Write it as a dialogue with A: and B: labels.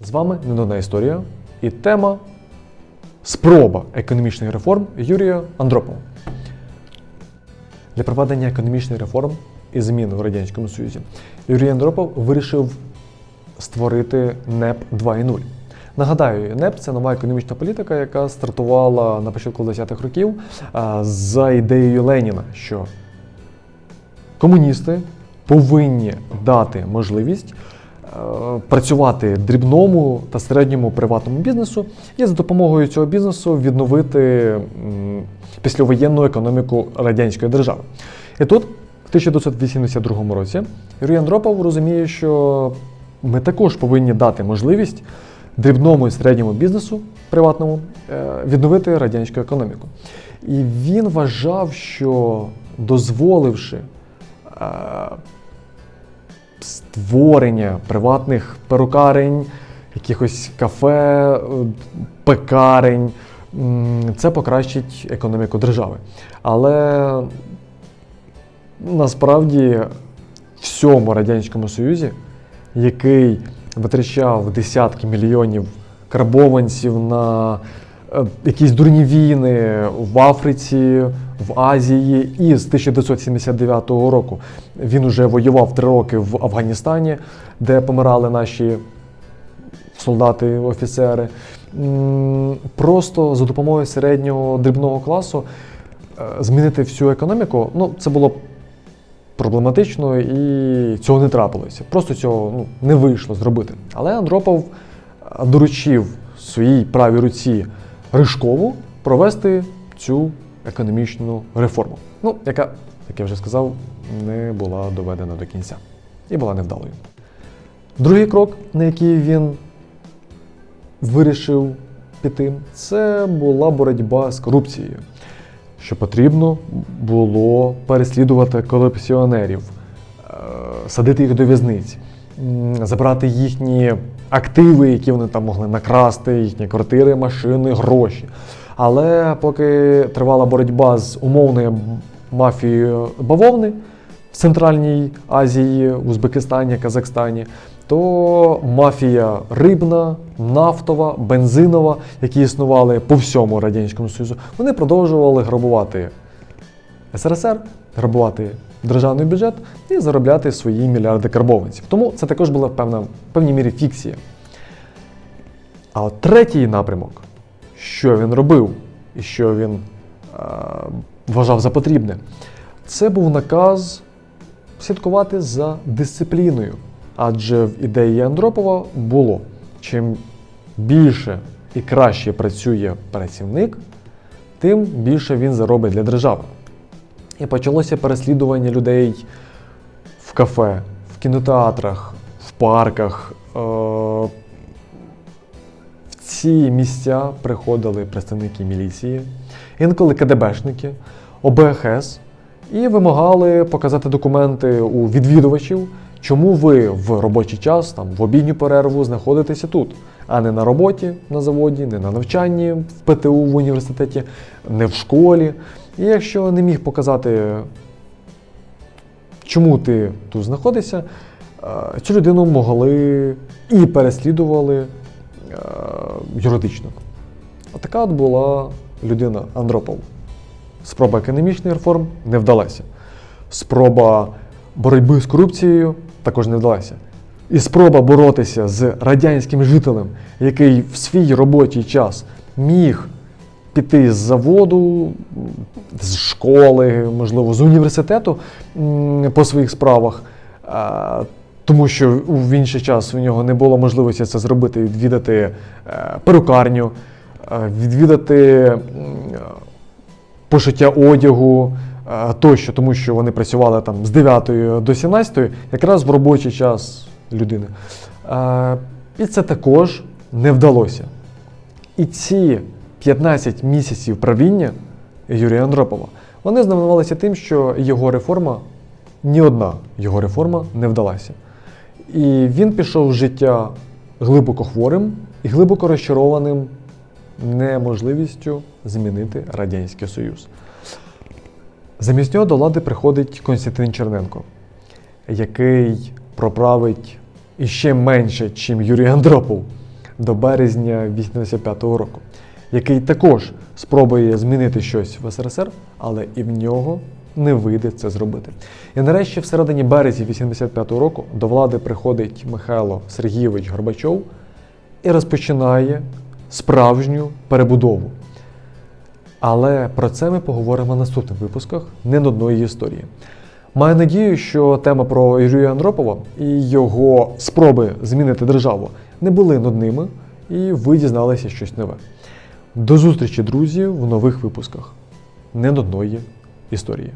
A: З вами Ненодна історія і тема спроба економічних реформ Юрія Андропова. Для проведення економічних реформ і змін у Радянському Союзі Юрій Андропов вирішив створити НЕП 2.0. Нагадаю, НЕП це нова економічна політика, яка стартувала на початку 20-х років за ідеєю Леніна, що комуністи повинні дати можливість працювати дрібному та середньому приватному бізнесу і за допомогою цього бізнесу відновити післявоєнну економіку радянської держави. І тут, в 1982 році, Юрій Андропов розуміє, що ми також повинні дати можливість дрібному і середньому бізнесу приватному е, відновити радянську економіку. І він вважав, що дозволивши е, створення приватних перукарень, якихось кафе, пекарень. Це покращить економіку держави. Але насправді всьому Радянському Союзі, який витрачав десятки мільйонів карбованців на е, якісь дурні війни в Африці, в Азії, і з 1979 року він уже воював три роки в Афганістані, де помирали наші солдати, офіцери. Просто за допомогою середнього дрібного класу е, змінити всю економіку, ну це було проблематично і цього не трапилося. Просто цього ну, не вийшло зробити. Але Андропов е, доручив своїй правій руці Ришкову провести цю економічну реформу, ну, яка, як я вже сказав, не була доведена до кінця і була невдалою. Другий крок, на який він вирішив піти, це була боротьба з корупцією. Що потрібно було переслідувати корупціонерів, е, садити їх до в'язниць, забрати їхні активи, які вони там могли накрасти, їхні квартири, машини, гроші. Але поки тривала боротьба з умовною мафією бавовни в Центральній Азії, Узбекистані, Казахстані, то мафія рибна, нафтова, бензинова, які існували по всьому Радянському Союзу, вони продовжували грабувати СРСР, грабувати державний бюджет і заробляти свої мільярди карбованців. Тому це також була в певній мірі фікція. А третій напрямок, що він робив і що він е, вважав за потрібне, це був наказ слідкувати за дисципліною. Адже в ідеї Андропова було: чим більше і краще працює працівник, тим більше він заробить для держави. І почалося переслідування людей в кафе, в кінотеатрах, в парках. Е, В ці місця приходили представники міліції, інколи КДБшники, ОБХС і вимагали показати документи у відвідувачів, чому ви в робочий час, там в обідню перерву знаходитеся тут, а не на роботі на заводі, не на навчанні в ПТУ в університеті, не в школі. І якщо не міг показати, чому ти тут знаходишся, е, цю людину могли і переслідували юридично. Отака от була людина Андропов. Спроба економічних реформ не вдалася. Спроба боротьби з корупцією також не вдалася. І спроба боротися з радянським жителем, який в свій робочий час міг піти з заводу, з школи, можливо, з університету по своїх справах, а, тому що в інший час у нього не було можливості це зробити, відвідати е, перукарню, е, відвідати пошиття одягу е, тощо, тому що вони працювали там з 9 до 17, якраз в робочий час людини. Е, І це також не вдалося. І ці 15 місяців правління Юрія Андропова вони знаменувалися тим, що його реформа, ні одна його реформа не вдалася. І він пішов з життя глибоко хворим і глибоко розчарованим неможливістю змінити Радянський Союз. Замість нього до влади приходить Константин Черненко, який проправить іще менше, чим Юрій Андропов. до березня 85-го року, який також спробує змінити щось в СРСР, але і в нього не вийде це зробити. І нарешті, в середині березня 85-го року до влади приходить Михайло Сергійович Горбачов і розпочинає справжню перебудову. Але про це ми поговоримо в наступних випусках не нудної історії. Маю надію, що тема про Юрія Андропова і його спроби змінити державу не були нудними, і ви дізналися щось нове. До зустрічі, друзі, в нових випусках не нудної історії.